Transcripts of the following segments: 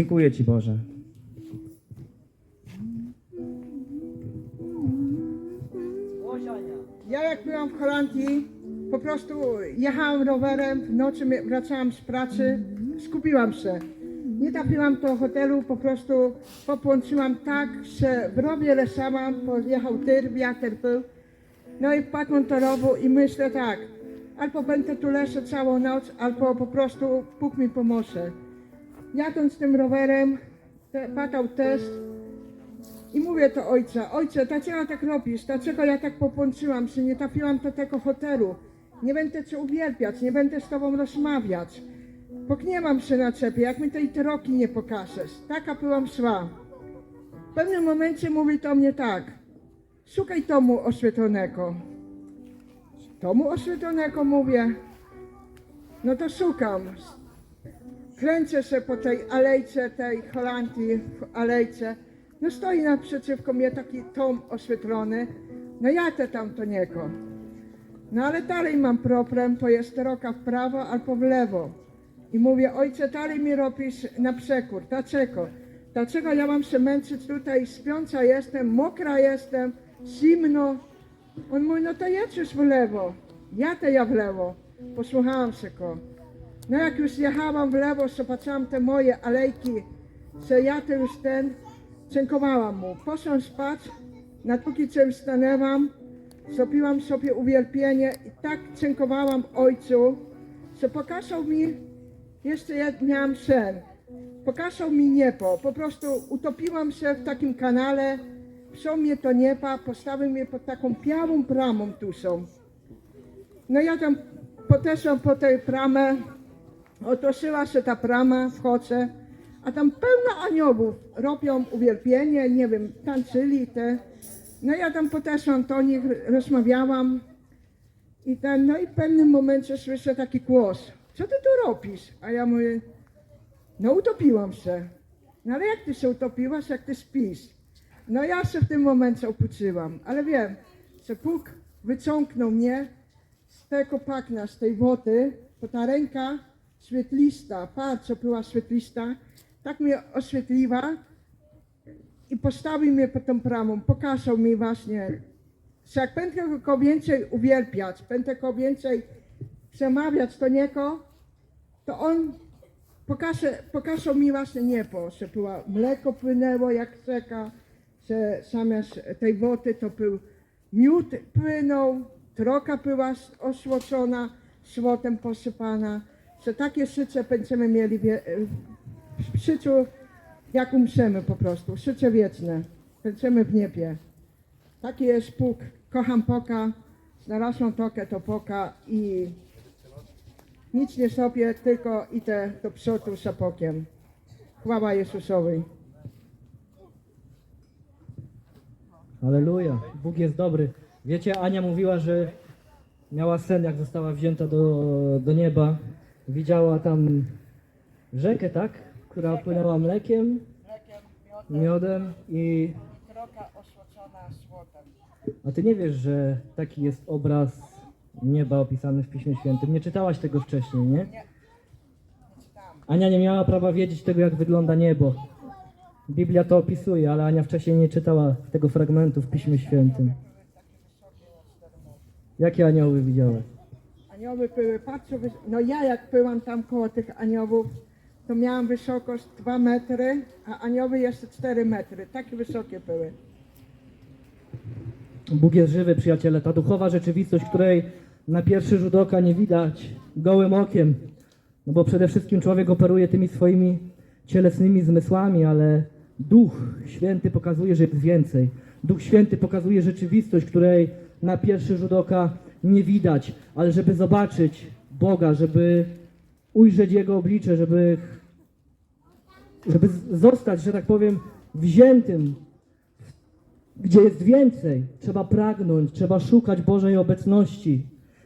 Dziękuję Ci Boże. Ja jak byłam w Holandii, po prostu jechałam rowerem, w nocy wracałam z pracy, skupiłam się. Nie trafiłam do hotelu, po prostu popłączyłam tak, że w rowie leżałam, pojechał tyr, wiatr był. No i wpadłam do rowu i myślę tak, albo będę tu leżeć całą noc, albo po prostu Bóg mi pomoże. Jadąc tym rowerem, te, padał test, i mówię to ojca, ojcze, dlaczego tak robisz? Dlaczego ja tak popłączyłam się, nie trafiłam do tego hotelu? Nie będę cię uwielbiać, nie będę z tobą rozmawiać. Pokniewam się na ciebie, jak mi tej troki nie pokażesz. Taka byłam szła. W pewnym momencie mówi do mnie tak, szukaj domu oświetlonego. Domu oświetlonego mówię, no to szukam. Kręcę się po tej alejce, tej Holandii, w alejce. No stoi naprzeciwko mnie taki tom oświetlony. No jadę tam do niego. No ale dalej mam problem, to jest droga w prawo albo w lewo. I mówię, ojcze, dalej mi robisz na przekór. Dlaczego? Dlaczego ja mam się męczyć tutaj, śpiąca jestem, mokra jestem, zimno. On mówi, no to jedź już w lewo. Jadę ja w lewo. Posłuchałam się go. No jak już jechałam w lewo, zobaczyłam te moje alejki, że ja to już ten, dziękowałam mu. Poszłam spać, na drugi dzień stanęłam, zrobiłam sobie uwielbienie i tak dziękowałam Ojcu, że pokazał mi, jeszcze jak miałam sen, pokazał mi niebo. Po prostu utopiłam się w takim kanale, wziął mnie do nieba, postawił mnie pod taką białą bramą tu są. No ja tam podeszłam po tej bramę, otworzyła się ta brama, wchodzę, a tam pełno aniołów robią uwielbienie, nie wiem, tańczyli te. No ja tam podeszłam do nich, rozmawiałam i ten, no i w pewnym momencie słyszę taki głos, co ty tu robisz? A ja mówię, no utopiłam się. No ale jak ty się utopiłaś, jak ty śpisz? No ja się w tym momencie opuściłam, ale wiem, że Bóg wyciągnął mnie z tego pagna, z tej wody, bo ta ręka świetlista, bardzo była świetlista, tak mnie oświetliła i postawił mnie pod tą bramą, pokazał mi właśnie, że jak będę go więcej uwielbiać, będę go więcej przemawiać do Niego, to On pokaże, pokazał mi właśnie niebo, że była, mleko płynęło jak rzeka, że zamiast tej wody to był miód płynął, troka była osłocona, złotem posypana, że takie życie będziemy mieli w życiu, jak umrzemy po prostu, życie wieczne, będziemy w niebie. Taki jest Bóg, kocham Boga, znalazłam tokę do Boga i nic nie sobie, tylko idę do przodu z Bogiem. Chwała Jezusowi. Aleluja, Bóg jest dobry. Wiecie, Ania mówiła, że miała sen, jak została wzięta do, do nieba. Widziała tam rzekę, tak? Która płynęła mlekiem, miodem i... A ty nie wiesz, że taki jest obraz nieba opisany w Piśmie Świętym. Nie czytałaś tego wcześniej, nie? Ania nie miała prawa wiedzieć tego, jak wygląda niebo. Biblia to opisuje, ale Ania wcześniej nie czytała tego fragmentu w Piśmie Świętym. Jakie anioły widziałaś? Anioły bardzo wys- No ja jak byłam tam koło tych aniołów, to miałam wysokość 2 metry, a anioły jeszcze 4 metry. Takie wysokie były. Bóg jest żywy, przyjaciele. Ta duchowa rzeczywistość, której na pierwszy rzut oka nie widać gołym okiem. No bo przede wszystkim człowiek operuje tymi swoimi cielesnymi zmysłami, ale Duch Święty pokazuje, że jest więcej. Duch Święty pokazuje rzeczywistość, której na pierwszy rzut oka nie widać, ale żeby zobaczyć Boga, żeby ujrzeć Jego oblicze, żeby, żeby zostać, że tak powiem, wziętym gdzie jest więcej. Trzeba pragnąć, trzeba szukać Bożej obecności.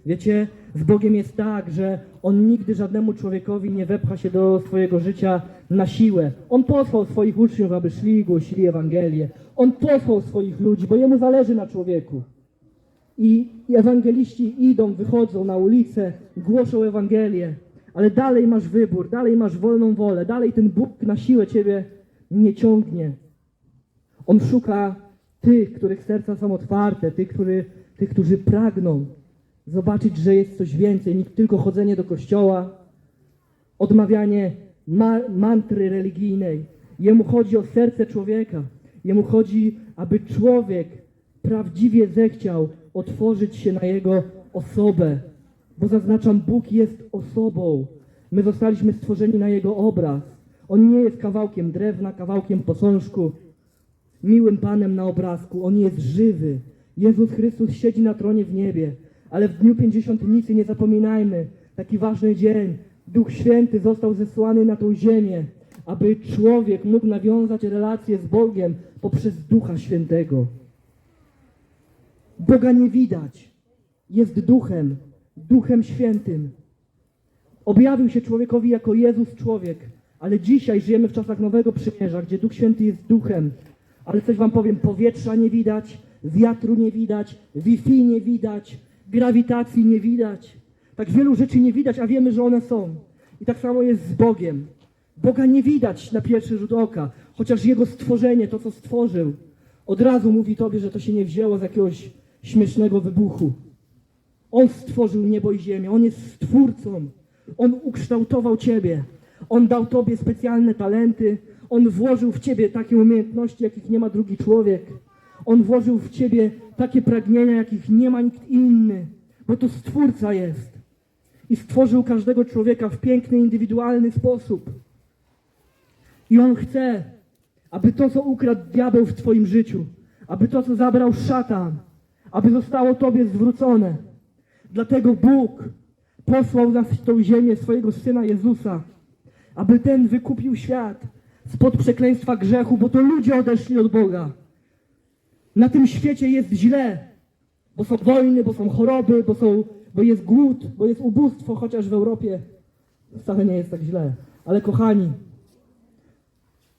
Wiecie, z Bogiem jest tak, że On nigdy żadnemu człowiekowi nie wepcha się do swojego życia na siłę. On posłał swoich uczniów, aby szli i głosili Ewangelię. On posłał swoich ludzi, bo Jemu zależy na człowieku. I ewangeliści idą, wychodzą na ulicę, głoszą Ewangelię. ale dalej masz wybór, dalej masz wolną wolę, dalej ten Bóg na siłę ciebie nie ciągnie. On szuka tych, których serca są otwarte, tych, który, tych którzy pragną zobaczyć, że jest coś więcej niż tylko chodzenie do kościoła, odmawianie ma- mantry religijnej. Jemu chodzi o serce człowieka. Jemu chodzi, aby człowiek prawdziwie zechciał otworzyć się na jego osobę. Bo zaznaczam, Bóg jest osobą. My zostaliśmy stworzeni na jego obraz. On nie jest kawałkiem drewna, kawałkiem posążku, miłym Panem na obrazku. On jest żywy. Jezus Chrystus siedzi na tronie w niebie. Ale w dniu pięćdziesiątnicy nie zapominajmy, taki ważny dzień, Duch Święty został zesłany na tą ziemię, aby człowiek mógł nawiązać relację z Bogiem poprzez Ducha Świętego. Boga nie widać. Jest duchem, duchem świętym. Objawił się człowiekowi jako Jezus człowiek, ale dzisiaj żyjemy w czasach Nowego Przymierza, gdzie Duch Święty jest duchem. Ale coś wam powiem, powietrza nie widać, wiatru nie widać, Wi-Fi nie widać, grawitacji nie widać. Tak wielu rzeczy nie widać, a wiemy, że one są. I tak samo jest z Bogiem. Boga nie widać na pierwszy rzut oka, chociaż Jego stworzenie, to co stworzył, od razu mówi Tobie, że to się nie wzięło z jakiegoś śmiesznego wybuchu. On stworzył niebo i ziemię, On jest stwórcą. On ukształtował Ciebie. On dał Tobie specjalne talenty. On włożył w Ciebie takie umiejętności, jakich nie ma drugi człowiek. On włożył w Ciebie takie pragnienia, jakich nie ma nikt inny, bo to Stwórca jest. I stworzył każdego człowieka w piękny, indywidualny sposób. I On chce, aby to, co ukradł diabeł w Twoim życiu, aby to, co zabrał szatan, aby zostało Tobie zwrócone. Dlatego Bóg posłał na tą ziemię swojego Syna Jezusa, aby ten wykupił świat spod przekleństwa grzechu, bo to ludzie odeszli od Boga. Na tym świecie jest źle, bo są wojny, bo są choroby, bo, są, bo jest głód, bo jest ubóstwo, chociaż w Europie wcale nie jest tak źle. Ale kochani,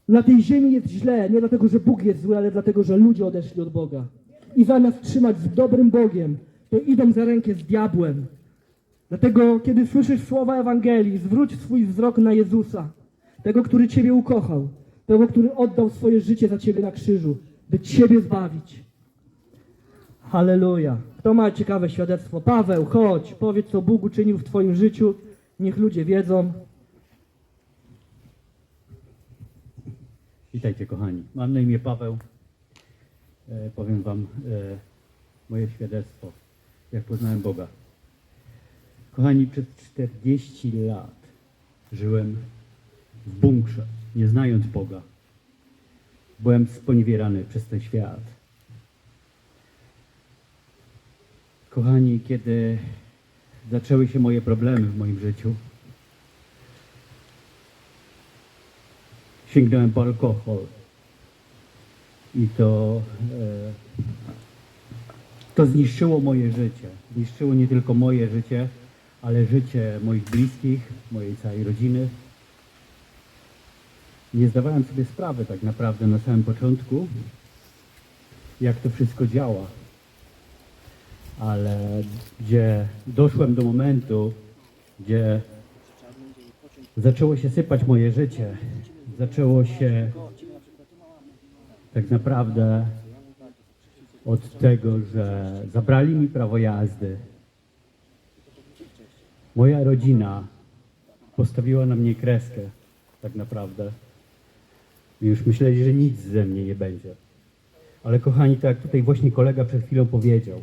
na tej ziemi jest źle, nie dlatego, że Bóg jest zły, ale dlatego, że ludzie odeszli od Boga. I zamiast trzymać z dobrym Bogiem, to idą za rękę z diabłem. Dlatego, kiedy słyszysz słowa Ewangelii, zwróć swój wzrok na Jezusa, tego, który Ciebie ukochał, tego, który oddał swoje życie za Ciebie na krzyżu, by Ciebie zbawić. Halleluja. Kto ma ciekawe świadectwo? Paweł, chodź, powiedz, co Bóg uczynił w Twoim życiu. Niech ludzie wiedzą. Witajcie kochani. Mam na imię Paweł. E, powiem wam e, moje świadectwo, jak poznałem Boga. Kochani, przez 40 lat żyłem w bunkrze, nie znając Boga. Byłem sponiewierany przez ten świat. Kochani, kiedy zaczęły się moje problemy w moim życiu, sięgnąłem po alkohol. I to, e, to zniszczyło moje życie. Zniszczyło nie tylko moje życie, ale życie moich bliskich, mojej całej rodziny. Nie zdawałem sobie sprawy tak naprawdę na samym początku, jak to wszystko działa. Ale gdzie doszłem do momentu, gdzie zaczęło się sypać moje życie. Zaczęło się tak naprawdę od tego, że zabrali mi prawo jazdy. Moja rodzina postawiła na mnie kreskę, tak naprawdę. I już myśleli, że nic ze mnie nie będzie. Ale kochani, tak jak tutaj właśnie kolega przed chwilą powiedział,